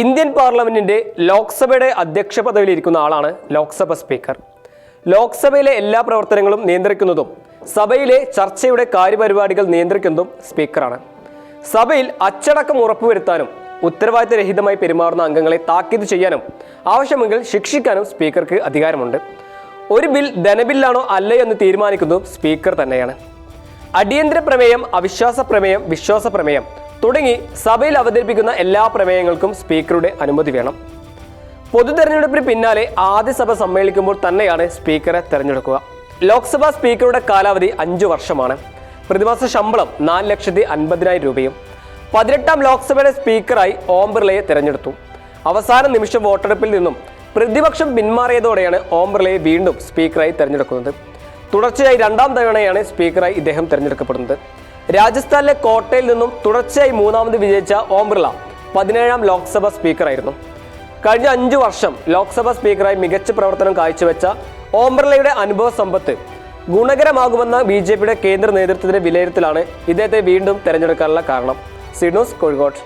Indian പാർലമെന്റിന്റെ ലോക്സഭയുടെ അധ്യക്ഷ പദവിയിലിരിക്കുന്ന ആളാണ് ലോക്സഭ സ്പീക്കർ. ലോക്സഭയിലെ എല്ലാ പ്രവർത്തനങ്ങളും നിയന്ത്രിക്കുന്നതും സഭയിലെ ചർച്ചയുടെ കാര്യപരിപാടികൾ നിയന്ത്രിക്കുന്നതും സ്പീക്കറാണ്. സഭയിൽ അച്ചടക്കം ഉറപ്പുവരുത്താനും ഉത്തരവാദിത്തരഹിതമായി പെരുമാറുന്ന അംഗങ്ങളെ താക്കീത് ചെയ്യാനും ആവശ്യമെങ്കിൽ ശിക്ഷിക്കാനും സ്പീക്കർക്ക് അധികാരമുണ്ട്. ഒരു ബിൽ ധനബില്ലാണോ അല്ലേ എന്ന് തീരുമാനിക്കുന്നതും സ്പീക്കർ തന്നെയാണ്. അടിയന്തര പ്രമേയം അവിശ്വാസ പ്രമേയം വിശ്വാസ പ്രമേയം തുടങ്ങി സഭയിൽ അവതരിപ്പിക്കുന്ന എല്ലാ പ്രമേയങ്ങൾക്കും സ്പീക്കറുടെ അനുമതി വേണം. പൊതു തെരഞ്ഞെടുപ്പിന് പിന്നാലെ ആദ്യ സഭ സമ്മേളിക്കുമ്പോൾ തന്നെയാണ് സ്പീക്കറെ തെരഞ്ഞെടുക്കുക. ലോക്സഭാ സ്പീക്കറുടെ കാലാവധി അഞ്ചു വർഷമാണ്. പ്രതിമാസ ശമ്പളം നാല് ലക്ഷത്തി അൻപതിനായിരം രൂപയും പതിനെട്ടാം ലോക്സഭയുടെ സ്പീക്കറായി ഓം ബിർളയെ തെരഞ്ഞെടുത്തു. അവസാന നിമിഷ വോട്ടെടുപ്പിൽ നിന്നും പ്രതിപക്ഷം പിന്മാറിയതോടെയാണ് ഓം ബിർളയെ വീണ്ടും സ്പീക്കറായി തെരഞ്ഞെടുക്കുന്നത്. തുടർച്ചയായി രണ്ടാം തവണയാണ് സ്പീക്കറായി ഇദ്ദേഹം തെരഞ്ഞെടുക്കപ്പെടുന്നത്. രാജസ്ഥാനിലെ കോട്ടയിൽ നിന്നും തുടർച്ചയായി മൂന്നാമത് വിജയിച്ച ഓം ബിർള പതിനേഴാം ലോക്സഭ സ്പീക്കറായിരുന്നു. കഴിഞ്ഞ അഞ്ചു വർഷം ലോക്സഭാ സ്പീക്കറായി മികച്ച പ്രവർത്തനം കാഴ്ചവെച്ച ഓം ബിർളയുടെ അനുഭവ സമ്പത്ത് ഗുണകരമാകുമെന്ന ബി ജെ പിയുടെ കേന്ദ്ര നേതൃത്വത്തിന്റെ വിലയിരുത്തലാണ് ഇദ്ദേഹത്തെ വീണ്ടും തെരഞ്ഞെടുക്കാനുള്ള കാരണം. സിഡോസ് കോഴിക്കോട്.